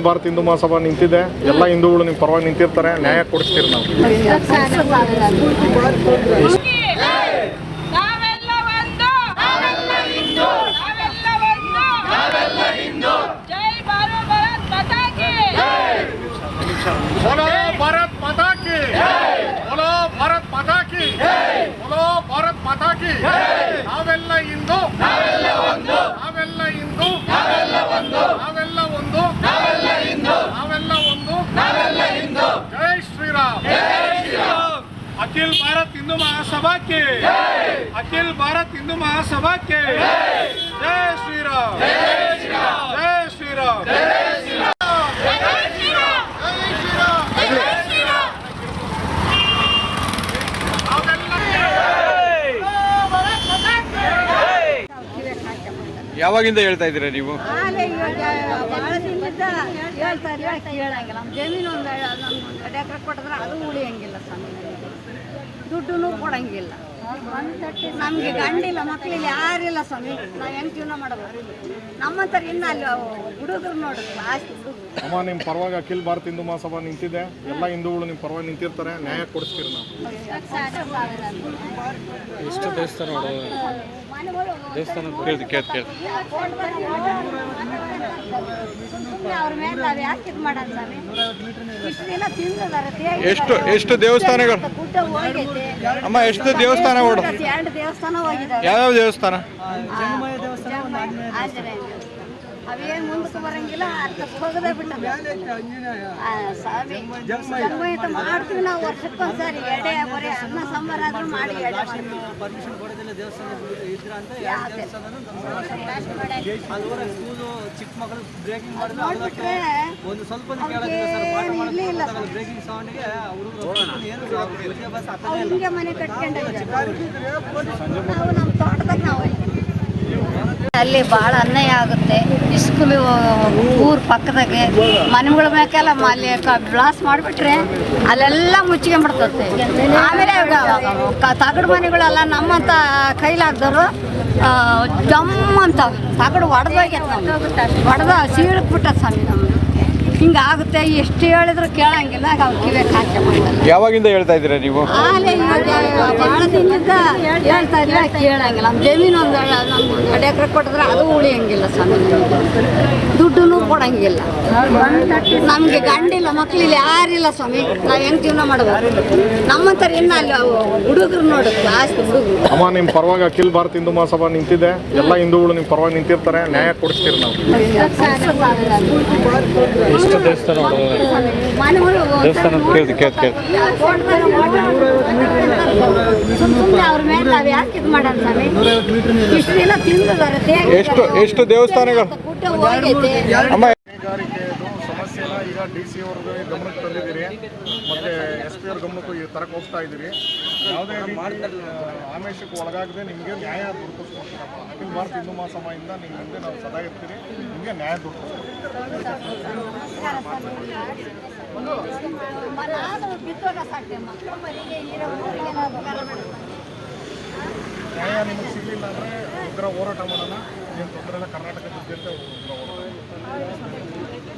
ಭಾರತ ಹಿಂದೂ ಮಹಾಸಭಾ ನಿಂತಿದೆ ಎಲ್ಲ ಹಿಂದೂಗಳು ನಿಮ್ಮ ಪರವಾಗಿ ನಿಂತಿರ್ತಾರೆ ನ್ಯಾಯ ಕೊಡಿಸ್ತೀರಿ ನಾವು ನಾವೆಲ್ಲ ಒಂದು ನಾವೆಲ್ಲ ಹಿಂದೂ ನಾವೆಲ್ಲ ಒಂದು ನಾವೆಲ್ಲ ಹಿಂದೂ ಜೈ ಬಾರು ಭಾರತ್ ಮಾತಾ ಕಿ बोलो भारत माता की अखिल भारत हिंदू महासभा के अखिल भारत हिंदू महासभा के जय श्री राम जय श्री राम ಯಾವಾಗಿಂದ ಹೇಳ್ತಾ ಇದ್ದೀರಾ ನೀವು ಆಲೆ ಇವಾಗ ಭಾಳ ದಿನದಿಂದ ಹೇಳ್ತಾರೆ ಕೇಳಂಗಿಲ್ಲ ನಮ್ಮ ಜಮೀನು ಒಂದು ಎರಡು ಎಕರೆ ಕೊಟ್ಟಿದ್ರೆ ಅದು ಉಳಿಯಂಗಿಲ್ಲ ಸ್ವಾಮಿ ದುಡ್ಡು ಕೊಡಂಗಿಲ್ಲ. ನಮಗೆ ಗಂಡಿಲ್ಲ ಮಕ್ಕಳಿಲ್ಲ ಯಾರಿಲ್ಲ ಸ್ವಾಮಿ. ನಾವು ಹೆಂಗೆ ಜೀವನ ಮಾಡಬೇಕು ನಮ್ಮಂತರ ಇನ್ನು ಅಲ್ಲಿ ಹುಡುಗರು ನೋಡ್ರಿ ಆಸ್ತಿ ಹುಡುಗರು ಅಮ್ಮ ನಿಮ್ಮ ಪರವಾಗಿ ಅಖಿಲ ಭಾರತ ಹಿಂದೂ ಮಹಾಸಭಾ ನಿಂತಿದೆ. ಎಲ್ಲ ಹಿಂದೂಗಳು ನಿಮ್ಮ ಪರವಾಗಿ ನಿಂತಿರ್ತಾರೆ. ನ್ಯಾಯ ಕೊಡಿಸ್ತೀರಿ ನಾವು. ಎಷ್ಟು ದೇವಸ್ಥಾನ ದೇವಸ್ಥಾನ ಅವ್ರ ಮೇಲೆ ನಾವು ಯಾಕೆ ಇದು ಮಾಡೋಣ ಸ್ವಾಮಿ? ಎಷ್ಟು ಎಷ್ಟು ದೇವಸ್ಥಾನಗಳು? ಅಮ್ಮ ಎಷ್ಟು ದೇವಸ್ಥಾನ ಓಡ ಯಾವ್ಯಾವ ದೇವಸ್ಥಾನ. ಅವೇನು ಮುಂದಕ್ಕೆ ಬರಂಗಿಲ್ಲ ಹೋಗದೆ ಬಿಟ್ಟ ಸ್ವಾಮಿ ಜನ್ಮಯುತ ಮಾಡ್ತೀವಿ ನಾವು ವರ್ಷಕ್ಕೊಂದ್ಸರಿ ಎಡೆ ಬರೀ ಅನ್ನ ಸಂಬಾರ ಆದ್ರೂ ಮಾಡಿ ಎಡೆ ಪರ್ಮಿಷನ್ ಕೊಡೋದಿಲ್ಲ ದೇವಸ್ಥಾನ ಇದ್ರ ಅಂತ ದೇವಸ್ಥಾನ ಸ್ಕೂಲು ಚಿಕ್ಕ ಬ್ರೇಕಿಂಗ್ ಮಾಡಿದ್ರೆ ಒಂದು ಸ್ವಲ್ಪ ಇಲ್ಲ ಬ್ರೇಕಿಂಗ್ ಸೌಂಡ್ಗೆ ಅವರು ಏನು ವಿದ್ಯಾಭ್ಯಾಸ ಹಿಂಗೆ ಮನೆ ಕಟ್ಕೊಂಡು ನಾವು ನಮ್ಮ ತೋಟದಾಗ ನಾವು ಅಲ್ಲಿ ಬಹಳ ಅನ್ಯಾಯ ಆಗುತ್ತೆ. ಇಸ್ಕೂಲ್ ಊರ ಪಕ್ಕದಾಗೆ ಮನೆಗಳ ಮೇಕೆಲ್ಲ ಅಲ್ಲಿ ಬ್ಲಾಸ್ ಮಾಡಿಬಿಟ್ರೆ ಅಲ್ಲೆಲ್ಲ ಮುಚ್ಕೊಂಡ್ಬಿಡ್ತತೆ ಆಮೇಲೆ ತಗಡು ಮನೆಗಳೆಲ್ಲ ನಮ್ಮಂತ ಕೈಲಾಗ್ದವ್ರು ಜಮ್ ಅಂತ ತಗಡು ಒಡೆದೋಗ್ಯದ ಒಡೆದ ಸೀಳಕ್ಬಿಟ್ಟ ಸ್ವಾಮಿ ನಮ್ಗೆ. ಹಿಂಗಾಗುತ್ತೆ ಎಷ್ಟು ಹೇಳಿದ್ರು ಕೇಳಂಗಿಲ್ಲ ಅವ್ರು ಕಿವೆ ಮಾಡಲ್ಲ ಯಾವಾಗಿಂದ ಹೇಳ್ತಾ ಇದ್ದೀರಾ ನೀವು? ಆಲೆ ಇವಾಗ ಭಾಳ ದಿನದಿಂದ ಹೇಳ್ತಾ ಇಲ್ಲ ಕೇಳಂಗಿಲ್ಲ. ನಮ್ಮ ಜಮೀನು ಒಂದು ನಮ್ಮ ಎರಡು ಎಕರೆ ಕೊಟ್ಟಿದ್ರೆ ಅದು ಉಳಿಯಂಗಿಲ್ಲ ಸ್ವಾಮಿ. ದುಡ್ಡು ಕೊಡಂಗಿಲ್ಲ ನಮಗೆ ಗಂಡಿಲ್ಲ ಮಕ್ಕಳಿಲ್ಲ ಯಾರಿಲ್ಲ ಸ್ವಾಮಿ. ನಾವು ಹೆಂಗೆ ಜೀವನ ಮಾಡಬೇಕು? ನಮ್ಮಂತರ ಇನ್ನ ಅಲ್ಲಿ ಹುಡುಗರು ನೋಡು ಜಾಸ್ತಿ ಹುಡುಗರು. ಅಮ್ಮ ನಿಮ್ಮ ಪರವಾಗಿ ಅಖಿಲ ಭಾರತ ಹಿಂದೂ ಮಹಾಸಭಾ ನಿಂತಿದೆ. ಎಲ್ಲ ಹಿಂದೂಗಳು ನಿಮ್ಮ ಪರವಾಗಿ ನಿಂತಿರ್ತಾರೆ ನ್ಯಾಯ ಕೊಡಿಸ್ತೀರಿ ನಾವು. ಎಷ್ಟು ದೇವಸ್ಥಾನ ದೇವಸ್ಥಾನ ಕೇಳ್ದು ಕೇಳ್ದು ಕೇಳ್ದು. ಸುಮ್ಮನೆ ಅವ್ರ ಮೇಲೆ ನಾವು ಯಾಕೆ ಇದು ಮಾಡೋಣ ಸ್ವಾಮಿ? ಇಷ್ಟು ದಿನ ತಿಂದಿದ್ದಾರೆ ದೇಹ ಎಷ್ಟು ಎಷ್ಟು ದೇವಸ್ಥಾನಗಳು? ಅಮ್ಮ ಗಣಿಗಾರಿಕೆದು ಸಮಸ್ಯೆನ ಈಗ ಡಿ ಸಿ ಅವ್ರಿಗೆ ಗಮನಕ್ಕೆ ತಂದಿದ್ದೀರಿ ಮತ್ತೆ ಎಸ್ ಪಿ ಅವ್ರ ಗಮನಕ್ಕೂ ಈ ತರಕ್ಕೆ ಹೋಗ್ತಾ ಇದ್ದೀರಿ ಯಾವುದೇ ಆಮೇಶಕ್ಕೆ ಒಳಗಾಗದೆ ನಿಮಗೆ ನ್ಯಾಯ ದೊರಕಿಸ್ಕೊಡ್ತೀರಪ್ಪ ಅಖಿಲ ಭಾರತ ಹಿಂದೂ ಮಹಾಸಭೆಯಿಂದ ನಿಮ್ಮ ಮುಂದೆ ನಾವು ಸದಾ ಇರ್ತೀರಿ ನಿಮಗೆ ನ್ಯಾಯ ದೊರಕಿಸ್ಕೊಡ್ತೀವಿ. ನ್ಯಾಯ ನಿಮಗೆ ಸಿಗಲಿಲ್ಲ ಅಂದರೆ ಉಗ್ರ ಹೋರಾಟ ಮಾಡೋಣ ಏನು ತೊಂದರೆ ಇಲ್ಲ ಕರ್ನಾಟಕದಾದ್ಯಂತ ಉಗ್ರ ಹೋರಾಟ